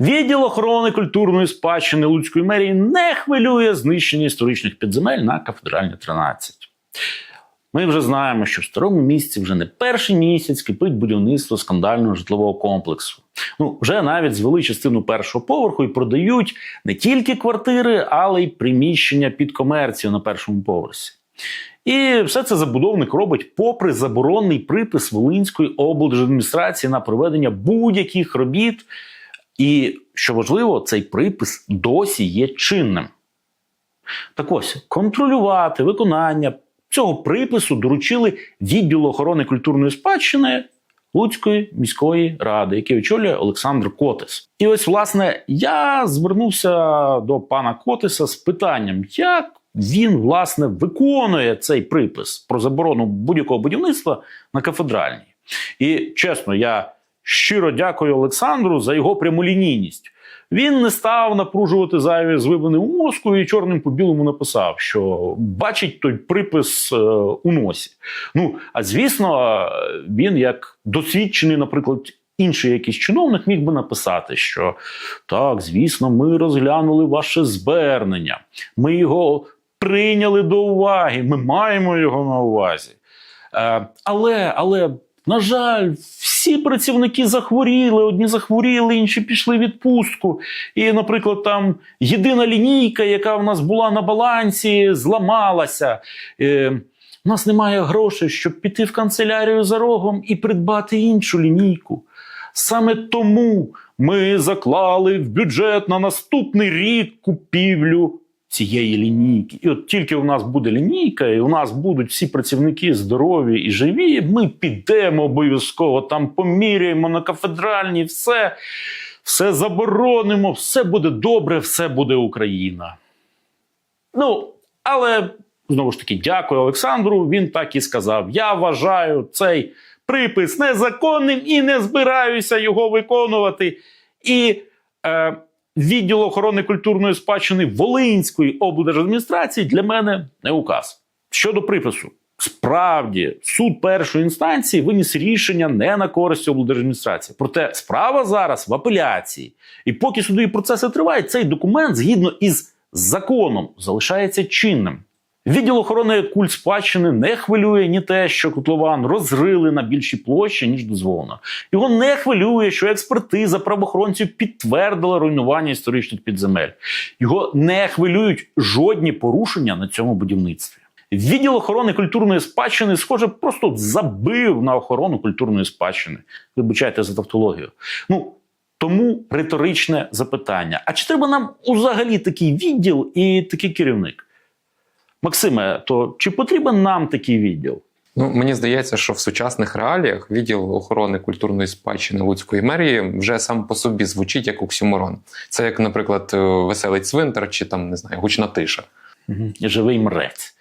Відділ охорони культурної спадщини Луцької мерії не хвилює знищення історичних підземель на кафедральні 13. Ми вже знаємо, що в старому місці вже не перший місяць кипить будівництво скандального житлового комплексу. Ну, вже навіть звели частину першого поверху і продають не тільки квартири, але й приміщення під комерцію на першому поверсі. І все це забудовник робить попри заборонний припис Волинської облдержадміністрації на проведення будь-яких робіт. І що важливо, цей припис досі є чинним. Так ось контролювати виконання цього припису доручили відділу охорони культурної спадщини Луцької міської ради, який очолює Олександр Котис. І ось, власне, я звернувся до пана Котиса з питанням, як він власне виконує цей припис про заборону будь-якого будівництва на кафедральній. І чесно, я щиро дякую Олександру за його прямолінійність. Він не став напружувати зайві звивини у мозку і чорним по білому написав, що бачить той припис е, у носі. Ну а звісно, е, він як досвідчений, наприклад. Інший якийсь чиновник міг би написати, що так, звісно, ми розглянули ваше звернення, ми його прийняли до уваги, ми маємо його на увазі. Е, але, але, на жаль, всі працівники захворіли, одні захворіли, інші пішли в відпустку. І, наприклад, там єдина лінійка, яка в нас була на балансі, зламалася. Е, у нас немає грошей, щоб піти в канцелярію за рогом і придбати іншу лінійку. Саме тому ми заклали в бюджет на наступний рік купівлю цієї лінійки. І от тільки у нас буде лінійка, і у нас будуть всі працівники здорові і живі. Ми підемо обов'язково там поміряємо на кафедральній, все, все заборонимо, все буде добре, все буде Україна. Ну, але знову ж таки, дякую Олександру. Він так і сказав: я вважаю цей припис незаконним і не збираюся його виконувати. І е, відділ охорони культурної спадщини Волинської облдержадміністрації для мене не указ. Щодо припису, справді суд першої інстанції виніс рішення не на користь облдержадміністрації. Проте справа зараз в апеляції. І поки судові процеси тривають, цей документ згідно із законом залишається чинним. Відділ охорони культ спадщини не хвилює ні те, що котлован розрили на більшій площі, ніж дозволено. Його не хвилює, що експертиза правоохоронців підтвердила руйнування історичних підземель. Його не хвилюють жодні порушення на цьому будівництві. Відділ охорони культурної спадщини, схоже, просто забив на охорону культурної спадщини. Вибачайте за тавтологію. Ну тому риторичне запитання: а чи треба нам взагалі такий відділ і такий керівник? Максиме, то чи потрібен нам такий відділ? Ну, мені здається, що в сучасних реаліях відділ охорони культурної спадщини Луцької мерії вже сам по собі звучить як оксюморон. Це як, наприклад, е, веселий цвинтар чи там не знаю, гучна тиша. Угу. Живий мрець.